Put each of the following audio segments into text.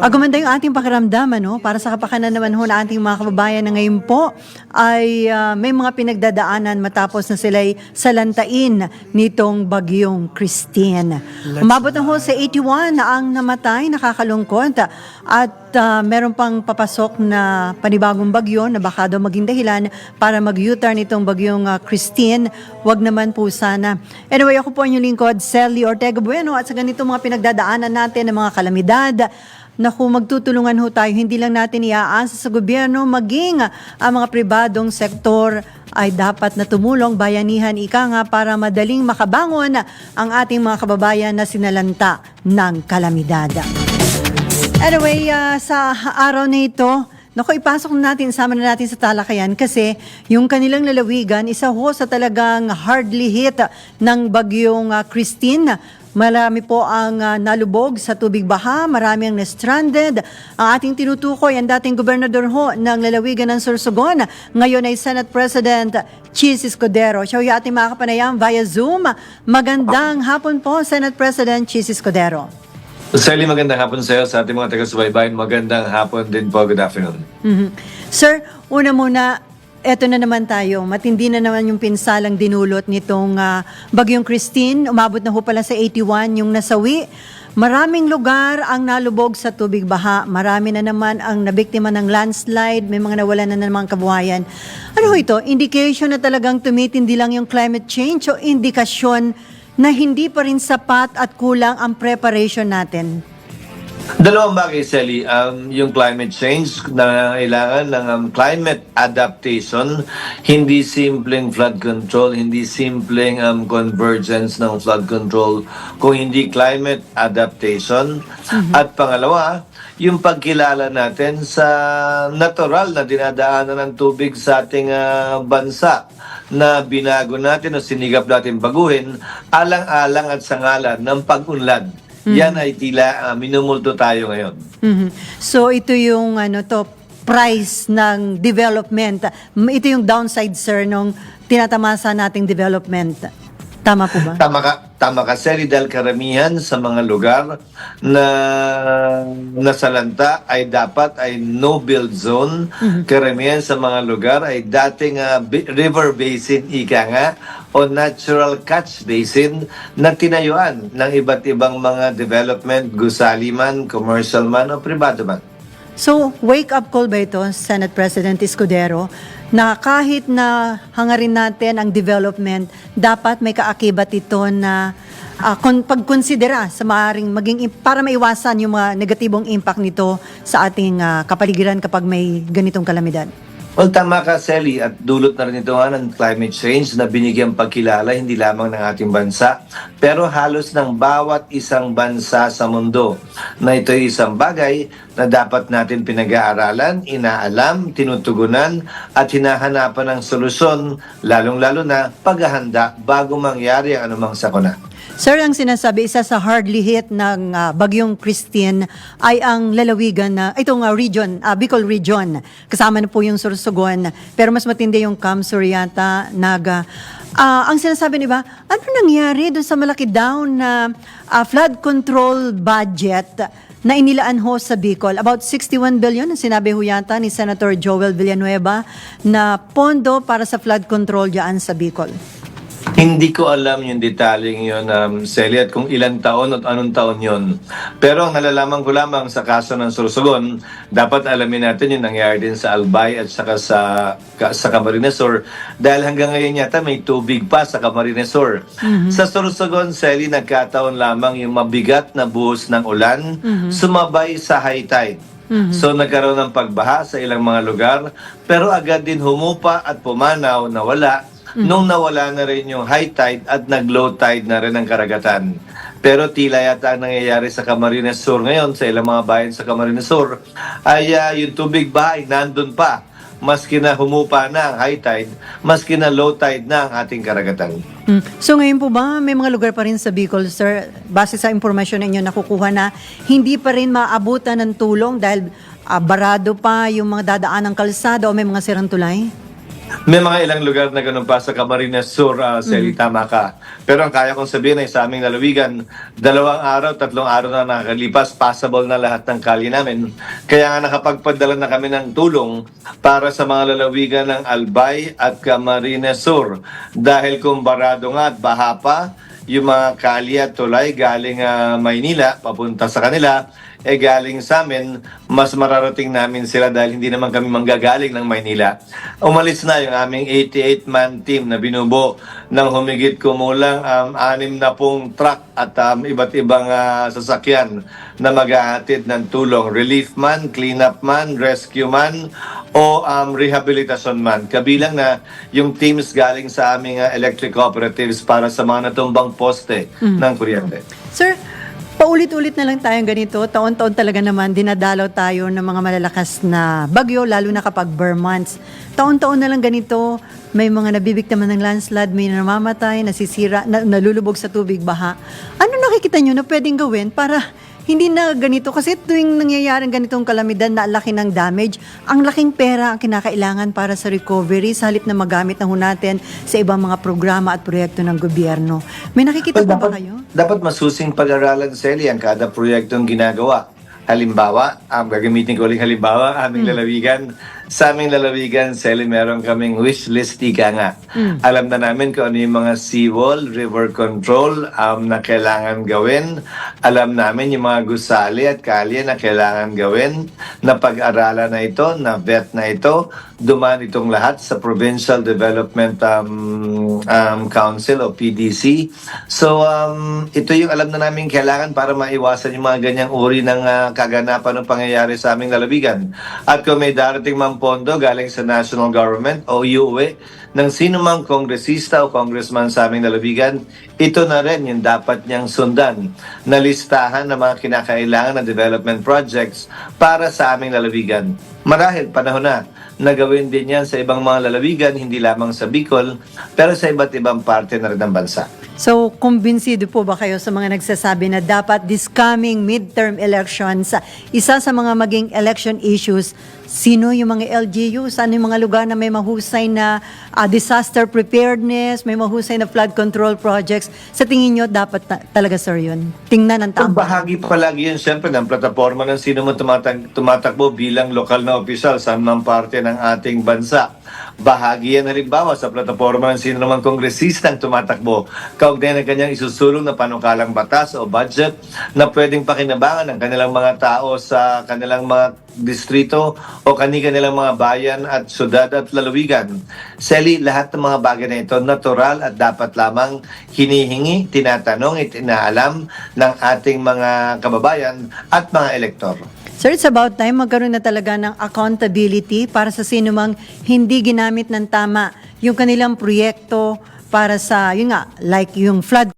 ah, gumanda yung ating pakiramdam ano, para sa kapakanan naman ho na ating mga kababayan na ngayon po ay ah, may mga pinagdadaanan matapos na sila'y salantain nitong bagyong Christine. Umabot na ho sa 81 na ang namatay, nakakalungkot. At ah, meron pang papasok na panibagong bagyo na baka daw maging dahilan para mag-U-turn itong bagyong ah, Christine. Wag naman po sana. Anyway, ako po ang inyong lingkod, Sally Ortega Bueno. At sa ganito mga pinagdadaanan natin ng mga kalamidad, Naku, magtutulungan ho tayo. Hindi lang natin iaasa sa gobyerno, maging ang mga pribadong sektor ay dapat na tumulong bayanihan ika nga para madaling makabangon ang ating mga kababayan na sinalanta ng kalamidad. Anyway, ah, sa araw na ito, Naku, ipasok na natin, sama na natin sa talakayan kasi yung kanilang lalawigan, isa ho sa talagang hardly hit ng bagyong ah, Christine. Marami po ang ah, nalubog sa tubig baha, marami ang na-stranded. Ang ating tinutukoy, ang dating gobernador ho ng lalawigan ng Sorsogon, ngayon ay Senate President Chis Escudero. Siya yung ating mga kapanayam via Zoom. Magandang hapon po, Senate President Chis Escudero. Sally, magandang hapon sa iyo sa ating mga taga-subaybayan. Magandang hapon din po. Good afternoon. Mhm. Sir, una muna, eto na naman tayo. Matindi na naman yung pinsalang dinulot nitong ah, bagyong Christine. Umabot na ho pala sa 81 yung nasawi. Maraming lugar ang nalubog sa tubig baha. Marami na naman ang nabiktima ng landslide. May mga nawalan na naman kabuhayan. Ano ho ito? Indication na talagang tumitindi lang yung climate change o indikasyon na hindi pa rin sapat at kulang ang preparation natin? Dalawang bagay, Sally. Um, yung climate change na kailangan ng um, climate adaptation, hindi simpleng flood control, hindi simpleng um, convergence ng flood control, kung hindi climate adaptation. At pangalawa, yung pagkilala natin sa natural na dinadaanan ng tubig sa ating ah, bansa na binago natin o sinigap natin baguhin alang-alang at sangalan ng pag-unlad. Yan ay tila ah, minumulto tayo ngayon. Mhm. So ito yung ano to price ng development. M- Ito yung downside sir nung tinatamasa nating development. Tama po ba? Tama ka, tama ka, Sally, dahil karamihan sa mga lugar na nasalanta ay dapat ay no-build zone. Karamihan sa mga lugar ay dating bi- river basin, ika nga, o natural catch basin na tinayuan ng iba't ibang mga development, gusali man, commercial man, o privado man. So wake up call ba ito Senate President Escudero na kahit na hangarin natin ang development, dapat may kaakibat ito na kon pagkonsidera sa maaring maging para maiwasan yung mga negatibong impact nito sa ating ah, kapaligiran kapag may ganitong kalamidad. Well, tama ka, Sally, at dulot na rin ito nga ng climate change na binigyan pagkilala hindi lamang ng ating bansa, pero halos ng bawat isang bansa sa mundo na ito ay isang bagay na dapat natin pinag-aaralan, inaalam, tinutugunan, at hinahanapan ng solusyon, lalong-lalo na paghahanda bago mangyari ang anumang sakuna. Sir, ang sinasabi, isa sa hardly hit ng ah, Bagyong Christine ay ang lalawigan na, itong ah, region, ah, Bicol region. Kasama na po yung Sorsogon. Pero mas matindi yung Kamsur yata, Naga. Ah, ang sinasabi ni ba, ano nangyari doon sa malaki down na ah, flood control budget na inilaan ho sa Bicol? About 61 billion, ang sinabi ho yata ni Senator Joel Villanueva na pondo para sa flood control dyan sa Bicol. Hindi ko alam yung detaling yun, um, Sally, at kung ilang taon at anong taon yun. Pero ang nalalaman ko lamang sa kaso ng Sorsogon, dapat alamin natin yung nangyari din sa Albay at saka sa, ka, sa Camarines Sur. Dahil hanggang ngayon yata may tubig pa sa Camarines Sur. Sa Sorsogon, Sally, nagkataon lamang yung mabigat na buhos ng ulan, sumabay sa high tide. So nagkaroon ng pagbaha sa ilang mga lugar, pero agad din humupa at pumanaw na wala nung nawala na rin yung high tide at nag-low tide na rin ang karagatan. Pero tila yata ang nangyayari sa Camarines Sur ngayon, sa ilang mga bayan sa Camarines Sur, ay ah, yung tubig ba ay nandun pa. Maski na humupa na ang high tide, maski na low tide na ang ating karagatan. Mm. So ngayon po ba, may mga lugar pa rin sa Bicol, sir, base sa impormasyon ninyo nakukuha na hindi pa rin maabutan ng tulong dahil ah, barado pa yung mga dadaan ng kalsada o may mga sirang tulay? May mga ilang lugar na ganun pa sa Camarines Sur, uh, Seli, tama ka. Pero ang kaya kong sabihin ay sa aming lalawigan, dalawang araw, tatlong araw na nakakalipas, passable na lahat ng kalye namin. Kaya nga nakapagpadala na kami ng tulong para sa mga lalawigan ng Albay at Camarines Sur. Dahil kung barado nga at baha pa, yung mga kalye at tulay galing ah, Maynila, papunta sa kanila, eh galing sa amin, mas mararating namin sila dahil hindi naman kami manggagaling ng Maynila. Umalis na yung aming 88-man team na binubo ng humigit kumulang um, anim na pong truck at um, iba't ibang ah, sasakyan na maghahatid ng tulong. Relief man, cleanup man, rescue man, o um, rehabilitation man. Kabilang na yung teams galing sa aming ah, electric cooperatives para sa mga natumbang poste ng kuryente. Sir, paulit-ulit na lang tayong ganito. Taon-taon talaga naman dinadalaw tayo ng mga malalakas na bagyo, lalo na kapag bare months. Taon-taon na lang ganito, may mga nabibiktima ng landslide, may namamatay, nasisira, na, nalulubog sa tubig, baha. Ano nakikita nyo na pwedeng gawin para hindi na ganito? Kasi tuwing nangyayaring ganitong kalamidad na laki ng damage, ang laking pera ang kinakailangan para sa recovery sa halip na magamit na ho natin sa ibang mga programa at proyekto ng gobyerno. May nakikita Well, po ba dapat, kayo? dapat masusing pag-aralan, Sally, ang kada proyektong ginagawa. Halimbawa, um, gagamitin ko ulit halimbawa, aming lalawigan. Sa aming lalawigan, Sally, meron kaming wish list ika nga. Alam na namin kung ano yung mga seawall, river control um, na kailangan gawin. Alam namin yung mga gusali at kalye na kailangan gawin. Na pag-aralan na ito, na vet na ito, dumaan itong lahat sa Provincial Development um, um, Council o PDC. So, um, ito yung alam na namin kailangan para maiwasan yung mga ganyang uri ng ah, kaganapan ng pangyayari sa aming lalawigan. At kung may darating mang pondo galing sa national government o uuwi ng sino mang kongresista o congressman sa aming lalawigan, ito na rin yung dapat niyang sundan na listahan ng mga kinakailangan na development projects para sa aming lalawigan. Marahil panahon na na din yan sa ibang mga lalawigan, hindi lamang sa Bicol, pero sa iba't ibang parte na rin ng bansa. So, kumbinsido po ba kayo sa mga nagsasabi na dapat this coming midterm elections, isa sa mga maging election issues, sino yung mga LGUs? Ano yung mga lugar na may mahusay na ah, disaster preparedness, may mahusay na flood control projects? Sa tingin nyo, dapat ta- talaga, sir, yun? Tingnan Ang tama. bahagi palagi yun, siyempre, ng plataforma ng sino man tumatag- tumatakbo bilang lokal na opisyal sa anumang parte ng ating bansa. Bahagi yan halimbawa sa plataforma ng sino naman kongresistang tumatakbo kaugnay ng kanyang isusulong na panukalang batas o budget na pwedeng pakinabangan ng kanilang mga tao sa kanilang mga distrito o kani-kanilang mga bayan at syudad at lalawigan. Sally, lahat ng mga bagay na ito natural at dapat lamang hinihingi, tinatanong, at inaalam ng ating mga kababayan at mga elektor. Sir, it's about time magkaroon na talaga ng accountability para sa sino mang hindi ginamit ng tama yung kanilang proyekto para sa, yun nga, like yung flood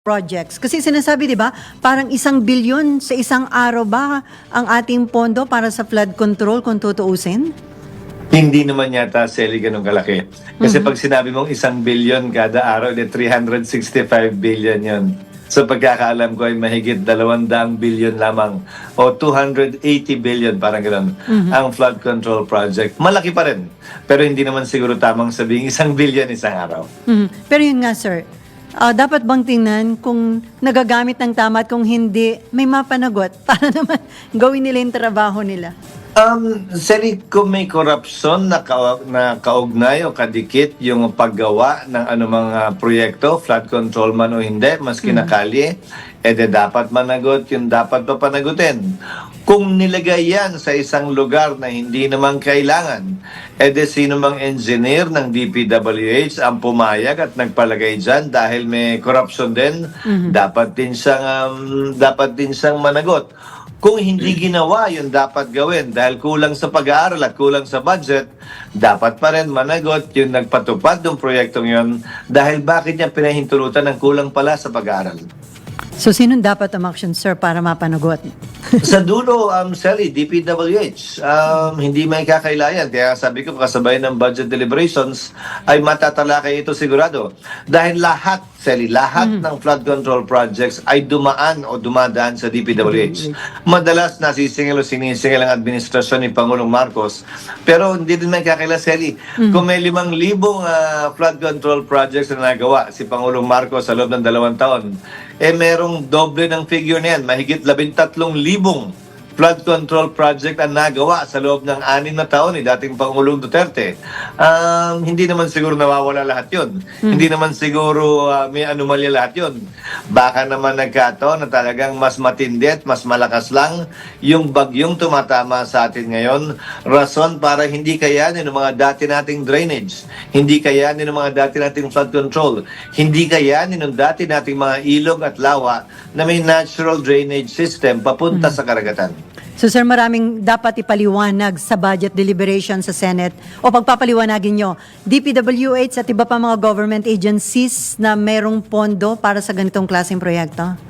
projects. Kasi sinasabi, di ba, parang isang bilyon sa isang araw ba ang ating pondo para sa flood control kung tutuusin? Hindi naman yata, Sally, ganun kalaki. Kasi pag sinabi mong isang billion kada araw, de 365 billion yon. So pagkakaalam ko ay mahigit 200 billion lamang o 280 billion parang gano'n ang flood control project. Malaki pa rin. Pero hindi naman siguro tamang sabihin isang billion isang araw. Mhm. Pero yun nga, sir, ah, dapat bang tingnan kung nagagamit ng tama at kung hindi, may mapanagot para naman gawin nila yung trabaho nila? Um, Sally, kung may korupsyon na, ka- na kaugnay o kadikit yung paggawa ng anumang ah, proyekto, flood control man o hindi, maski nakalye, eh de dapat managot yung dapat pa panagutin. Kung nilagay yan sa isang lugar na hindi naman kailangan, eh de sino mang engineer ng DPWH ang pumayag at nagpalagay dyan dahil may corruption din, dapat din siyang, um, dapat din siyang managot kung hindi ginawa yung dapat gawin dahil kulang sa pag-aaral at kulang sa budget, dapat pa rin managot yung nagpatupad ng proyektong yon dahil bakit niya pinahintulutan ng kulang pala sa pag-aaral. So, sinong dapat umaksyon, sir, para mapanagot? sa dulo, um, Sally, DPWH, um, hindi may kakailayan. Kaya sabi ko, kasabay ng budget deliberations, ay matatalakay ito sigurado. Dahil lahat, Sally, lahat ng flood control projects ay dumaan o dumadaan sa DPWH. Madalas nasisingil o sinisingil ang administrasyon ni Pangulong Marcos. Pero hindi din may kakailan, Sally. Kung may limang libong ah, flood control projects na nagawa si Pangulong Marcos sa loob ng dalawang taon, eh merong doble ng figure na yan. Mahigit labintatlong libong flood control project ang nagawa sa loob ng anim na taon ni dating Pangulong Duterte. Um, hindi naman siguro nawawala lahat yun. Hindi naman siguro ah, may anomalya lahat yun. Baka naman nagkataon na talagang mas matindi at mas malakas lang yung bagyong tumatama sa atin ngayon. Rason para hindi kayanin ng mga dati nating drainage. Hindi kayanin ng mga dati nating flood control. Hindi kayanin ng dati nating mga ilog at lawa na may natural drainage system papunta sa karagatan. So, sir, maraming dapat ipaliwanag sa budget deliberation sa Senate o pagpapaliwanagin nyo, DPWH at iba pa mga government agencies na merong pondo para sa ganitong klaseng proyekto?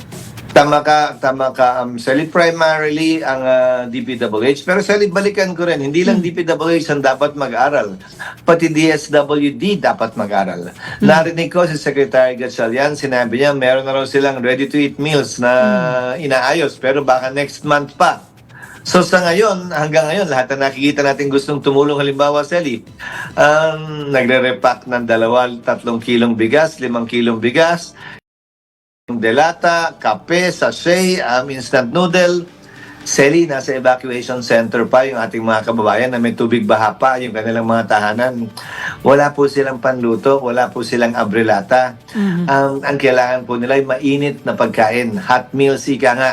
Tama ka, tama ka. Um, Sally, primarily ang ah, DPWH. Pero Sally, balikan ko rin, hindi lang DPWH ang dapat mag-aral. Pati DSWD dapat mag-aral. Narinig ko si Secretary Gatchalian, sinabi niya meron na raw silang ready-to-eat meals na inaayos. Pero baka next month pa. So sa ngayon, hanggang ngayon, lahat na nakikita natin gustong tumulong, halimbawa, Sally, um, nagre-repack ng dalawa, tatlong kilong bigas, limang kilong bigas, delata, kape, sachet, um, instant noodle. Sally, nasa evacuation center pa yung ating mga kababayan na may tubig baha pa, yung kanilang mga tahanan. Wala po silang panluto, wala po silang abrelata. Ang, ang kailangan po nila ay mainit na pagkain, hot meals, ika nga,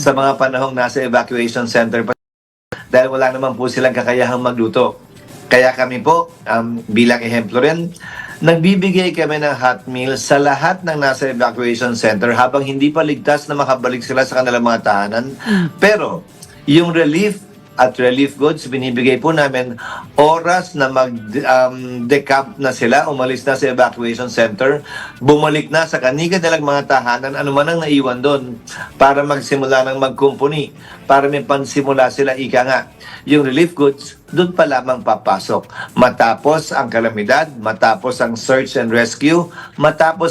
sa mga panahong nasa evacuation center pa dahil wala naman po silang kakayahang magluto. Kaya kami po, um, bilang ehemplo rin, nagbibigay kami ng hot meal sa lahat ng nasa evacuation center habang hindi pa ligtas na makabalik sila sa kanilang mga tahanan. Pero, yung relief at relief goods, binibigay po namin oras na mag-decamp na sila, umalis na sa evacuation center, bumalik na sa kanika nilang mga tahanan, ano man ang naiwan doon, para magsimula ng magkumpuni, para may pansimula sila, ika nga. Yung relief goods, doon pa lamang papasok. Matapos ang kalamidad, matapos ang search and rescue, matapos